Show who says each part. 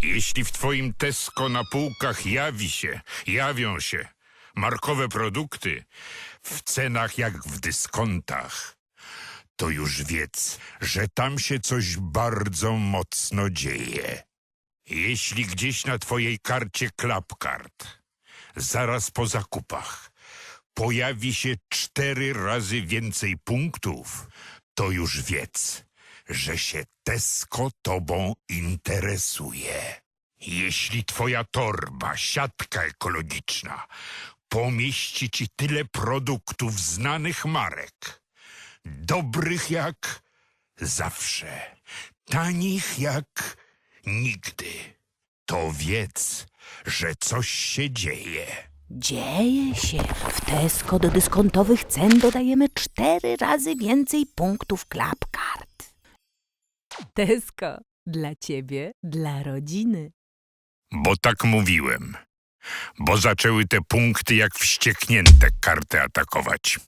Speaker 1: Jeśli w twoim Tesco na półkach jawi się, jawią się markowe produkty w cenach jak w dyskontach, to już wiedz, że tam się coś bardzo mocno dzieje. Jeśli gdzieś na twojej karcie Klapkart, zaraz po zakupach, pojawi się cztery razy więcej punktów, to już wiedz, że się Tesco tobą interesuje. Jeśli twoja torba, siatka ekologiczna pomieści ci tyle produktów znanych marek, dobrych jak zawsze, tanich jak nigdy, to wiedz, że coś się dzieje.
Speaker 2: Dzieje się. W Tesco do dyskontowych cen dodajemy cztery razy więcej punktów Klapkart. Tesco. Dla ciebie, dla rodziny.
Speaker 1: Bo tak mówiłem. Bo zaczęły te punkty jak wścieknięte karty atakować.